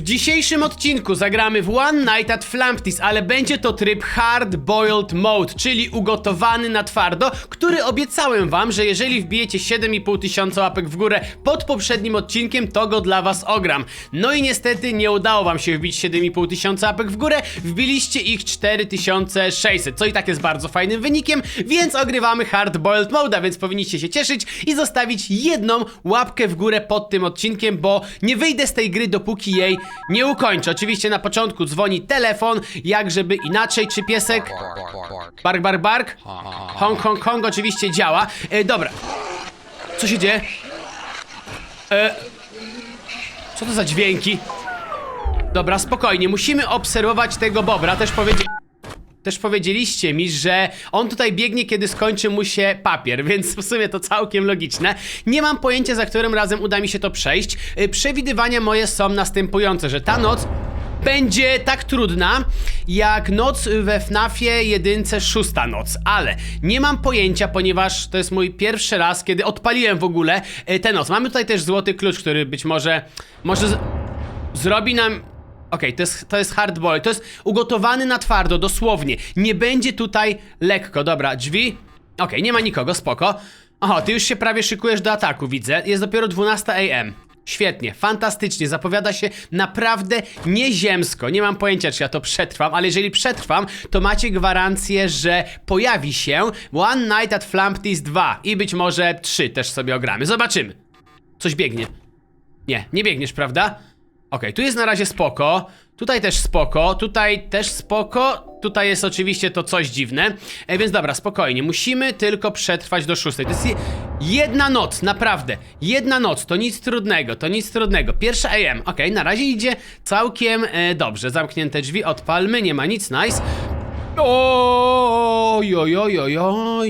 W dzisiejszym odcinku zagramy w One Night at Flamptis, ale będzie to tryb Hard Boiled Mode, czyli ugotowany na twardo, który obiecałem wam, że jeżeli wbijecie 7,5 tysiąca łapek w górę pod poprzednim odcinkiem, to go dla was ogram. No i niestety nie udało wam się wbić 7,5 tysiąca łapek w górę, wbiliście ich 4600, co i tak jest bardzo fajnym wynikiem, więc ogrywamy Hard Boiled Mode, więc powinniście się cieszyć i zostawić jedną łapkę w górę pod tym odcinkiem, bo nie wyjdę z tej gry, dopóki jej nie ukończę. Oczywiście na początku dzwoni telefon, jak żeby inaczej, czy piesek... Bark, bark, bark. Hong, Hong, Hong oczywiście działa. E, dobra. Co się dzieje? E, co to za dźwięki? Dobra, spokojnie, musimy obserwować tego bobra. Też powiedzieć. Też powiedzieliście mi, że on tutaj biegnie, kiedy skończy mu się papier, więc w sumie to całkiem logiczne. Nie mam pojęcia, za którym razem uda mi się to przejść. Y, Przewidywania moje są następujące, że ta noc będzie tak trudna, jak noc we FNAFie jedynce szósta noc, ale nie mam pojęcia, ponieważ to jest mój pierwszy raz, kiedy odpaliłem w ogóle y, tę noc. Mamy tutaj też złoty klucz, który być może, może z... zrobi nam Okej, to, jest, to jest to jest ugotowany na twardo, dosłownie. Nie będzie tutaj lekko. Dobra, drzwi. Okej, nie ma nikogo, spoko. Oho, ty już się prawie szykujesz do ataku, widzę. Jest dopiero 12 AM. Świetnie, fantastycznie, zapowiada się naprawdę nieziemsko. Nie mam pojęcia, czy ja to przetrwam, ale jeżeli przetrwam, to macie gwarancję, że pojawi się One Night at Flamptis 2 i być może 3 też sobie ogramy. Zobaczymy. Coś biegnie. Nie, nie biegniesz, prawda? Okej, tu jest na razie spoko. Tutaj też spoko, tutaj też spoko. Tutaj jest oczywiście to coś dziwne. E, więc dobra, spokojnie. Musimy tylko przetrwać do szóstej. To jest je- jedna noc, naprawdę. Jedna noc, to nic trudnego, to nic trudnego. Pierwsza AM, okej, na razie idzie całkiem e, dobrze. Zamknięte drzwi, odpalmy, nie ma nic, nice. Oj,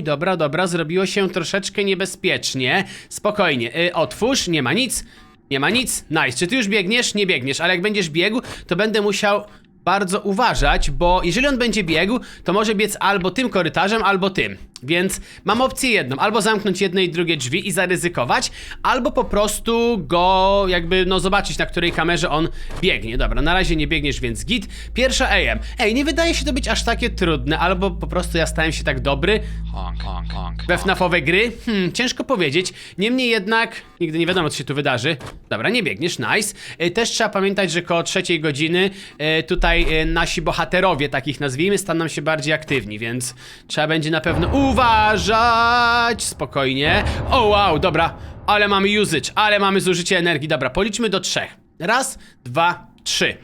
dobra, dobra, zrobiło się troszeczkę niebezpiecznie. Spokojnie, y, otwórz, nie ma nic, nie ma nic, nice. Czy ty już biegniesz? Nie biegniesz, ale jak będziesz biegł, to będę musiał bardzo uważać, bo jeżeli on będzie biegł, to może biec albo tym korytarzem, albo tym. Więc mam opcję jedną, albo zamknąć jedne i drugie drzwi i zaryzykować, albo po prostu go jakby, no zobaczyć na której kamerze on biegnie. Dobra, na razie nie biegniesz, więc git. Pierwsza AM. Ej, nie wydaje się to być aż takie trudne, albo po prostu ja stałem się tak dobry, Honk, honk, honk. we FNAFowe gry? Hmm, ciężko powiedzieć. Niemniej jednak, nigdy nie wiadomo, co się tu wydarzy. Dobra, nie biegniesz, nice. E, Też trzeba pamiętać, że koło trzeciej godziny e, tutaj e, nasi bohaterowie, takich nazwijmy, staną się bardziej aktywni, więc trzeba będzie na pewno uważać. Spokojnie. O wow, dobra. Ale mamy usage, ale mamy zużycie energii. Dobra, policzmy do trzech. Raz, dwa, trzy.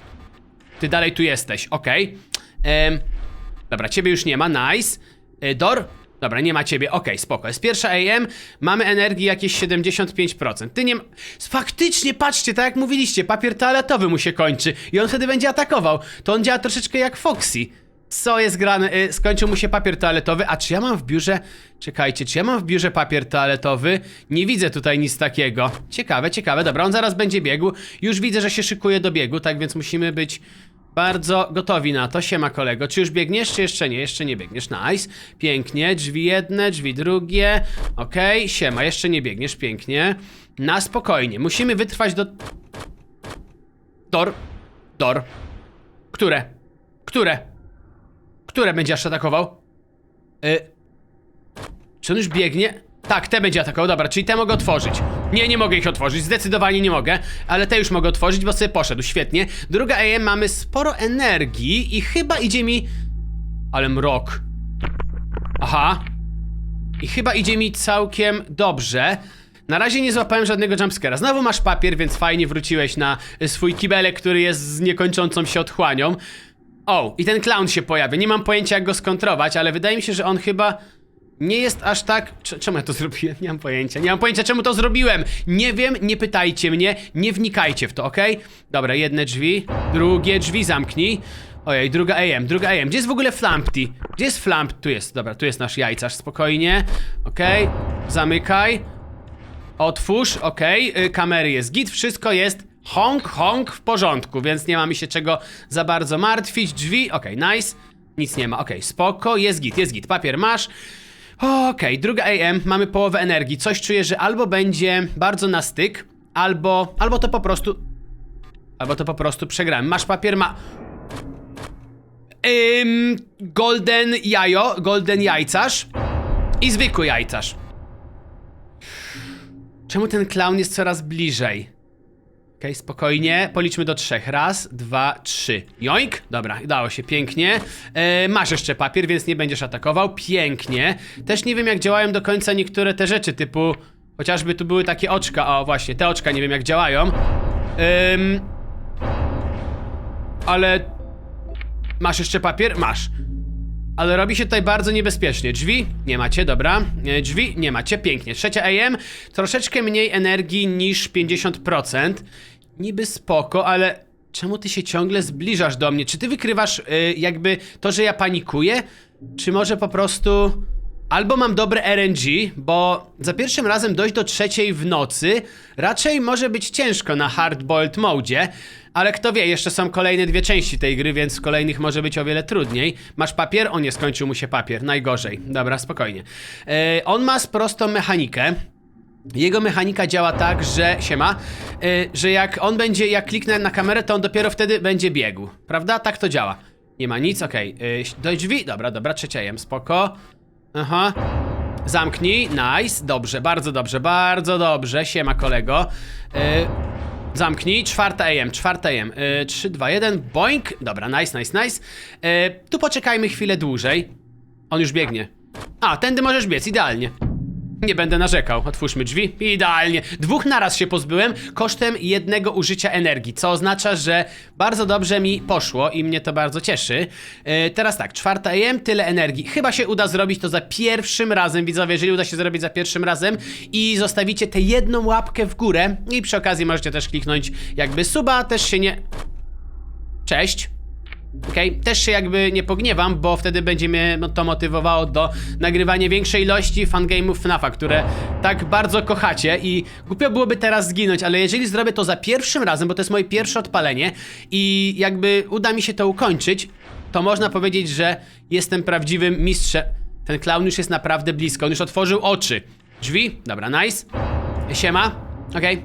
Ty dalej tu jesteś, okej. Em, Dobra, ciebie już nie ma, nice. E, Dor? Dobra, nie ma ciebie, okej, spoko. Jest pierwsza AM, mamy energii jakieś 75%. Ty nie ma... Faktycznie, patrzcie, tak jak mówiliście, papier toaletowy mu się kończy i on wtedy będzie atakował. To on działa troszeczkę jak Foxy. Co jest grane? Y, skończył mu się papier toaletowy, a czy ja mam w biurze... Czekajcie, czy ja mam w biurze papier toaletowy? Nie widzę tutaj nic takiego. Ciekawe, ciekawe, dobra, on zaraz będzie biegł. Już widzę, że się szykuje do biegu, tak więc musimy być... Bardzo gotowi na to. Siema kolego. Czy już biegniesz, czy jeszcze nie? Jeszcze nie biegniesz. Nice. Pięknie. Drzwi jedne, drzwi drugie. Okej. Siema. Jeszcze nie biegniesz. Pięknie. Na spokojnie. Musimy wytrwać do... Dor. Dor. Które? Które? Które będzie aż atakował? Y... Czy on już biegnie? Tak, te będzie atakował, dobra, czyli te mogę otworzyć. Nie, nie mogę ich otworzyć, zdecydowanie nie mogę, ale te już mogę otworzyć, bo sobie poszedł, świetnie. Druga AM, mamy sporo energii i chyba idzie mi... Ale mrok. Aha. I chyba idzie mi całkiem dobrze. Na razie nie złapałem żadnego jumpscare'a. Znowu masz papier, więc fajnie wróciłeś na swój kibelek, który jest z niekończącą się otchłanią. O, i ten clown się pojawia. Nie mam pojęcia jak go skontrować, ale wydaje mi się, że on chyba nie jest aż tak... Cze- Czemu ja to zrobiłem? Nie mam pojęcia. Nie mam pojęcia czemu to zrobiłem. Nie wiem, nie pytajcie mnie, nie wnikajcie w to, okej? Dobra, jedne drzwi, drugie drzwi zamknij. Ojej, druga AM, druga AM. Gdzie jest w ogóle Flampty? Gdzie jest Flamp? Tu jest, dobra, tu jest nasz jajcarz, spokojnie. Okej, zamykaj. Otwórz, y, kamery jest git, wszystko jest honk, honk w porządku, więc nie mamy się czego za bardzo martwić. Drzwi, okej, nice. Nic nie ma, okej, spoko, jest git, jest git, papier masz. Okej, druga AM, mamy połowę energii. Coś czuję, że albo będzie bardzo na styk, albo, albo to po prostu Albo to po prostu przegrałem. Masz papier, ma... Ym, golden jajo, golden jajcarz i zwykły jajcarz. Czemu ten clown jest coraz bliżej? Okej, spokojnie. Policzmy do trzech. Raz, dwa, trzy. Joink. Dobra, udało się, pięknie. E, masz jeszcze papier, więc nie będziesz atakował. Pięknie. Też nie wiem, jak działają do końca niektóre te rzeczy, typu... Chociażby tu były takie oczka. O, właśnie, te oczka nie wiem, jak działają. Ale... Masz jeszcze papier? Masz. Ale robi się tutaj bardzo niebezpiecznie. Drzwi nie macie, dobra. E, Drzwi nie macie, pięknie. Trzecia AM, troszeczkę mniej energii niż 50%. Niby spoko, ale czemu ty się ciągle zbliżasz do mnie? Czy ty wykrywasz y, jakby to, że ja panikuję? Czy może po prostu... Albo mam dobre RNG, bo za pierwszym razem dojść do trzeciej w nocy raczej może być ciężko na hardboiled modzie, ale kto wie, jeszcze są kolejne dwie części tej gry, więc kolejnych może być o wiele trudniej. Masz papier? O nie, skończył mu się papier, najgorzej. Dobra, spokojnie. E, on ma prostą mechanikę. Jego mechanika działa tak, że siema, y, że jak on będzie, jak kliknę na kamerę, to on dopiero wtedy będzie biegł. Prawda? Tak to działa. Nie ma nic, okej. Okay. Do drzwi, dobra, dobra, trzecia jem, spoko. Aha. Zamknij, nice, dobrze, bardzo dobrze, bardzo dobrze, siema kolego. Y, zamknij, czwarta AM, czwarta AM. Y, 3, 2, 1, boink. Dobra, nice, nice, nice. Y, tu poczekajmy chwilę dłużej. On już biegnie. A, tędy możesz biec, idealnie. Nie będę narzekał. Otwórzmy drzwi. Idealnie. Dwóch naraz się pozbyłem kosztem jednego użycia energii, co oznacza, że bardzo dobrze mi poszło i mnie to bardzo cieszy. E, teraz tak, czwarta AM, tyle energii. Chyba się uda zrobić to za pierwszym razem, widzowie, jeżeli uda się zrobić za pierwszym razem i zostawicie tę jedną łapkę w górę i przy okazji możecie też kliknąć jakby suba, też się nie... Cześć. Okej, też się jakby nie pogniewam, bo wtedy będzie mnie to motywowało do nagrywania większej ilości fangame'ów FNAFa, które tak bardzo kochacie i głupio byłoby teraz zginąć, ale jeżeli zrobię to za pierwszym razem, bo to jest moje pierwsze odpalenie i jakby uda mi się to ukończyć, to można powiedzieć, że jestem prawdziwym mistrzem. Ten clown już jest naprawdę blisko, on już otworzył oczy. Drzwi, dobra, nice. Siema, okej.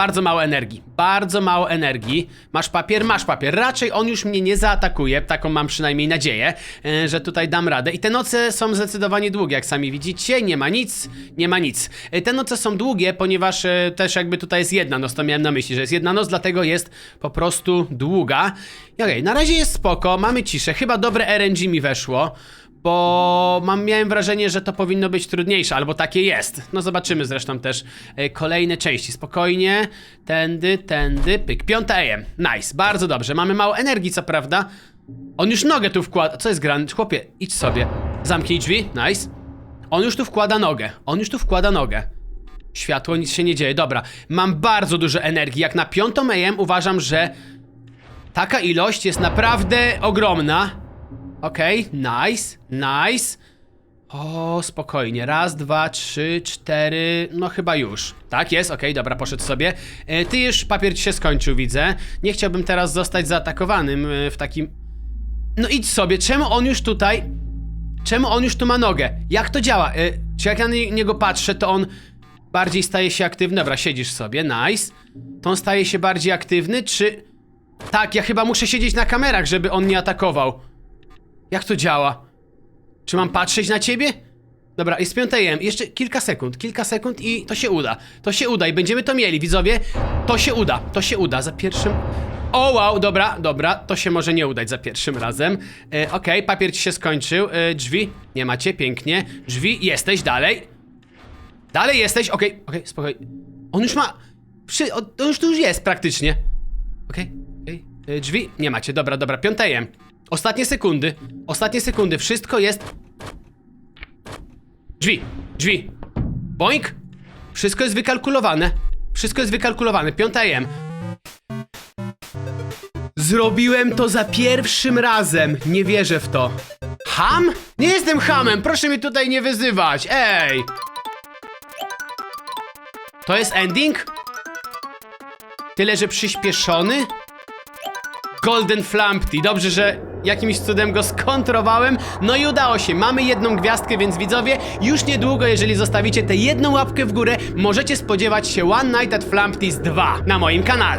Bardzo mało energii, bardzo mało energii. Masz papier, masz papier. Raczej on już mnie nie zaatakuje, taką mam przynajmniej nadzieję, e, że tutaj dam radę. I te noce są zdecydowanie długie, jak sami widzicie. Nie ma nic, nie ma nic. E, Te noce są długie, ponieważ e, też jakby tutaj jest jedna noc, to miałem na myśli, że jest jedna noc, dlatego jest po prostu długa. Okej, na razie jest spoko, mamy ciszę. Chyba dobre RNG mi weszło. Bo mam, miałem wrażenie, że to powinno być trudniejsze, albo takie jest. No zobaczymy zresztą też e, kolejne części. Spokojnie, tędy, tędy, pyk. Piąta AM, nice, bardzo dobrze. Mamy mało energii, co prawda. On już nogę tu wkłada. Co jest grane? Chłopie, idź sobie. Zamknij drzwi, nice. On już tu wkłada nogę. On już tu wkłada nogę. Światło, nic się nie dzieje. Dobra, mam bardzo dużo energii. Jak na piątą AM uważam, że taka ilość jest naprawdę ogromna. Okej, nice, nice. O, spokojnie. Raz, dwa, trzy, cztery. No chyba już. Tak jest, okej, dobra, poszedł sobie. E, ty już papier ci się skończył, widzę. Nie chciałbym teraz zostać zaatakowanym e, w takim. No idź sobie, czemu on już tutaj. Czemu on już tu ma nogę? Jak to działa? E, czy jak ja na nie- niego patrzę, to on bardziej staje się aktywny? Dobra, siedzisz sobie, nice. To on staje się bardziej aktywny, czy. Tak, ja chyba muszę siedzieć na kamerach, żeby on nie atakował. Jak to działa? Czy mam patrzeć na ciebie? Dobra, jest 5 AM. Jeszcze kilka sekund, kilka sekund i to się uda. To się uda i będziemy to mieli, widzowie. To się uda, to się uda za pierwszym. O wow, dobra, dobra, to się może nie udać za pierwszym razem. E, Okej, papier ci się skończył. E, drzwi, nie macie, pięknie. Drzwi, jesteś dalej. Dalej jesteś, okej, okej, spokojnie. On już ma. Przy, on już tu już jest praktycznie. Okej, okej. Y, Drzwi nie macie, dobra, dobra, piątejem. Ostatnie sekundy, ostatnie sekundy, wszystko jest... Drzwi, drzwi. Boink. Wszystko jest wykalkulowane. Wszystko jest wykalkulowane, piątejem. Zrobiłem to za pierwszym razem, nie wierzę w to. Ham? Nie jestem hamem, proszę mnie tutaj nie wyzywać, ej! To jest ending? Tyle, że przyspieszony? Golden Flampty. Dobrze, że jakimś cudem go skontrowałem. No i udało się. Mamy jedną gwiazdkę, więc widzowie, już niedługo, jeżeli zostawicie tę jedną łapkę w górę, możecie spodziewać się One Night at Flampty's 2 na moim kanale.